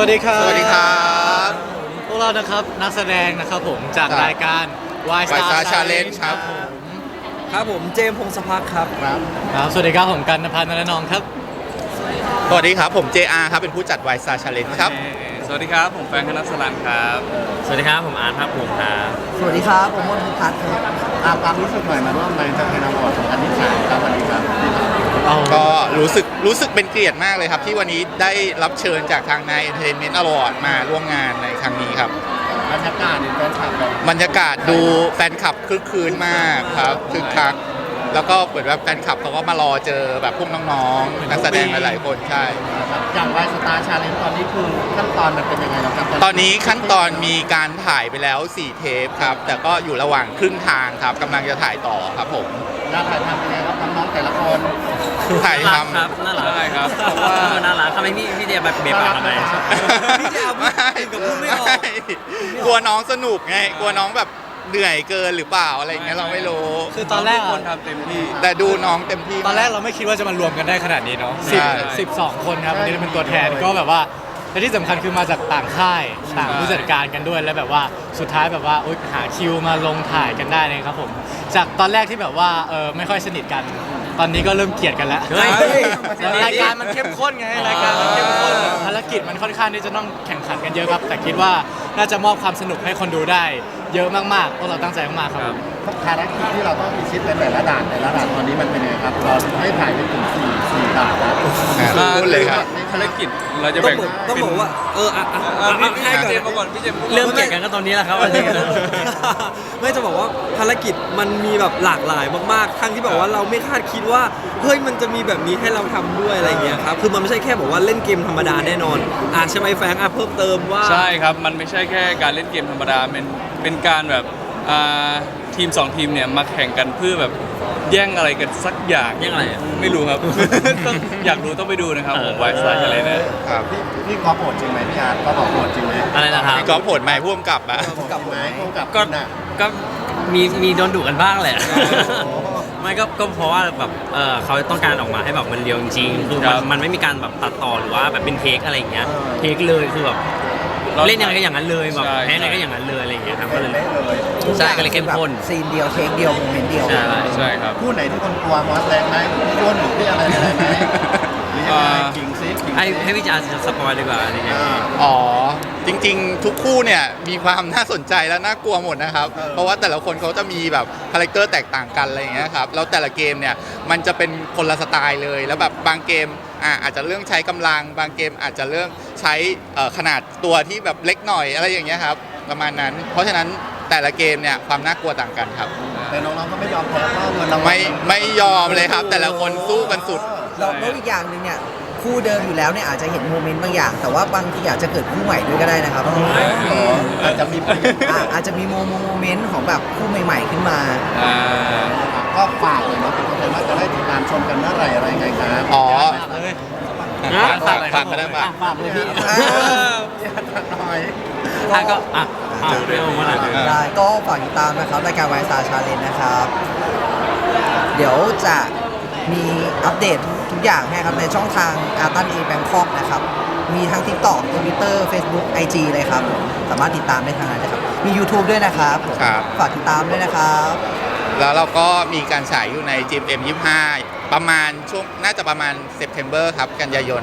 วัสดีครับ สวัสดีครับ พวกเรานะครับนักแสดงนะครับผมจากครับ รายการ Y Y Star Challenge ครับครับผมเจมส์พงศพักครับ ครับ ครับสวัสดีครับผมกันนภัทรนรนองครับสวัสดีครับ ผม JR ครับ เป็นผู้จัด Y Star Challenge ครับ สวัสดีครับ ผมแฟนคณะสลันครับ สวัสดีครับ ผมอาร์ตภาคภูมิครับสวัสดีครับ ผมมนต์พัฒน์ครับอาความรู้สึกหน่อยมาร่วมในจักรยานอวอร์ด2023ครับวันนี้ครับ ก็รู้สึกรู้สึกเป็นเกียรติมากเลยครับ ที่วันนี้ได้รับเชิญจากทางนาย Entertainment Award มาร่วมงานในครั้งนี้ครับ บรรยากาศในแฟนคลับแบบบรรยากาศดูแฟนคลับคึกคืนมากครับคึกคัก แล้วก็เหมือนแบบแฟนคลับเขาก็มารอเจอแบบพวกน้องๆนักแสดงหลายๆคนใช่ อย่างวายสตาร์ชาเลนจ์ตอนนี้คือขั้นตอนมันเป็นยังไงแล้วครับตอนนี้ขั้นตอนมีการถ่ายไปแล้ว 4 เทปครับ แต่ก็อยู่ระหว่างครึ่งทางครับกำลังจะถ่ายต่อครับผมเราถ่ายทำเป็นยังไงครับน้องๆแต่ละคนถ่ายน่าทรักครับน่ารักได้ครับเพราะว่าเออน่ารักทำไมพี่พี่เดียแบบเบปากทำไมำพี่จะเอาพูดกับพูดไม่ออก กลัวน้องสนุกไง กลัวน้องแบบ เหนื่อยเกินหรือเปล่าอะไรอย่างเงี้ยเราไม่รู้ คือตอนแรก ทุกคนอะทำเต็มที่ แต่ดูน้องเต็มที่ ตอนแรกเราไม่คิดว่าจะมารวมกันได้ขนาดนี้เนาะสิบใช่ สิบสองคนครับวันนี้เป็นตัวแทนก็แบบว่าและที่สำคัญคือมาจากต่างค่ายต่างผู้จัดการกันด้วยแล้วแบบว่าสุดท้ายแบบว่าอุ๊ยหาคิวมาลงถ่ายกันได้เลยครับผม จากตอนแรกที่แบบว่าเออไม่ค่อยสนิทกัน ตอนนี้ก็เริ่มเกลียดกันแล้วเฮ้ย รายการมันเข้มข้นไงรายการมันเข้มข้นภารกิจมันค่อนข้างที่จะต้องแข่งขันกันเยอะครับ แต่คิดว่าน่าจะมอบความสนุกให้คนดูได้ เยอะมากๆพวกเราตั้งใจมากๆครับ ภารกิจที่เราต้องพิชิตในแต่ละด่านแต่ละด่านตอนนี้มันเป็นยังไงครับ เราให้ถ่ายไปถึงสี่สี่ด่านแล้วอะพูดเลยครับ ภารกิจเราจะต้อแบ่งงบอกต้องบอกว่า เอออะอะเอออะพี่ให้พี่ก่อนเจมส์มาก่อนพี่เจมส์พูดเริ่มเกลียดกันก็ตอนนี้แหละครับอันนี้ไม่จะบอกว่าภารกิจมันมีแบบหลากหลายมากๆ ทั้งที่แบบว่าเราไม่คาดคิดว่า เฮ้ยมันจะมีแบบนี้ให้เราทำด้วยอะไรอย่างเงี้ยครับ คือมันไม่ใช่แค่บอกว่าเล่นเกมธรรมดาแน่นอน อะใช่ไหมแฟรงค์อะเพิ่มเติมว่า ใช่ครับ มันไม่ใช่แค่การเล่นเกมธรรมดา เป็นเป็นการแบบอ่า ทีมสองทีมเนี่ยมาแข่งกันเพื่อแบบแย่งอะไรกันสักอย่างแย่งอะไรอะไม่รู้ครับ ต้องอยากรู้ต้องไปดูนะครับผมไวซ์ไลท์อะไรนะครับพี่พี่กอล์ฟโหดจริงไหมพี่อาร์ตกอล์ฟบอกโหดจริงไหมอะไรนะครับ พี่กอล์ฟโหดไหมพ่วงกับอะ โหดจริงไหมผู้กำกับก็น่ะ ก็มีมีโดนดุกันบ้างแหละไม่ก็ก็เพราะว่าแบบเออเขาต้องการออกมาให้แบบมันเรียวจริงๆคือครัมันบ มันไม่มีการแบบตัดต่อหรือว่าแบบเป็นเทคอะไรอย่างเงี้ยเทคเลยคือแบบ เล่นยังไงก็อย่างนั้นเลยแบบใช่ แพ้ยังไงก็อย่างนั้นเลยอะไรอย่างเงี้ยครับก็เลย เป๊ะเลยใช่ก็เลยเข้มข้น ซีนเดียวเทคเดียวโมเมนต์เดียวใช่ใช่ครับผู้ไหนที่คนกลัวมอสแรงไหมพี่อ้วนหรือพี่อะไรอะไรไหมหรือยังไงอ่าจริงซิจริงให้ให้พี่จาสปอยดีกว่าอะไรเงี้ย อ่า อ๋อ จริงๆ ทุกคู่เนี่ย มีความน่าสนใจและน่ากลัวหมดนะครับ เออ เพราะว่าแต่ละคนเขาจะมีแบบคาแรคเตอร์แตกต่างกันอะไรอย่างเงี้ยครับ แล้วแต่ละเกมเนี่ย มันจะเป็นคนละสไตล์เลย แล้วแบบบางเกม อะอาจจะเรื่องใช้กำลัง บางเกมอาจจะเรื่องใช้เอ่อขนาดตัวที่แบบเล็กหน่อยอะไรอย่างเงี้ยครับประมาณนั้น เพราะฉะนั้นแต่ละเกมเนี่ยความน่ากลัวต่างกันครับแต่น้องๆก็ไม่ยอมแพ้เพราะเงินรางวัลไม่ไม่ยอมเลยครับ แต่ละคนสู้กันสุดแล้วแล้วอีกอย่างหนึ่งเนี่ยคู่เดิมอยู่แล้วเนี่ยอาจจะเห็นโมเมนต์บางอย่าง แต่ว่าบางทีอาจจะเกิดคู่ใหม่ด้วยก็ได้นะครับอ๋ออาจจะมีประโยชน์อะอาจจะมีโมโมเมนต์ของแบบคู่ใหม่ ๆ ขึ้นมาอ่า ก็ฝากเลยเนาะเป็นคนไทยว่าจะได้ติดตามชมกันเมื่อไหร่อะไรยังไงครับอ๋อ ฝากฝากหน่อยคฝารักบมาได้ปะฝากเลยพี่อย่าตัดหน่อยอะก็อะอะเรื่องว่าอะไรอ่าได้ก็ฝากติดตามนะครับรายการวายสตาร์ชาเลนนะครับ เดี๋ยวจะมีอัปเดตทุกอย่างให้ครับในช่องทางอาร์ตันเอแบงคอกนะครับ มีทั้ง TikTok Twitter Facebook IG เลยครับผมสามารถติดตามได้ทางนั้นนะครับ มี YouTube ด้วยนะครับผมครับ ฝากติดตามด้วยนะครับ แล้วเราก็มีการฉายอยู่ใน GMM 25 ประมาณช่วงน่าจะประมาณเซปเทมเบอร์ครับ กันยายน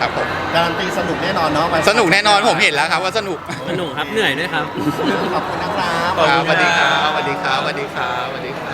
ครับผมการันตีสนุกแน่นอนเนาะสนุกแน่นอนผมเห็นแล้วครับว่าสนุกสนุกครับเหนื่อยด้วยครับ ขอบคุณนะครับครับสวัสดีครับสวัสดีครับสวัสดีครับ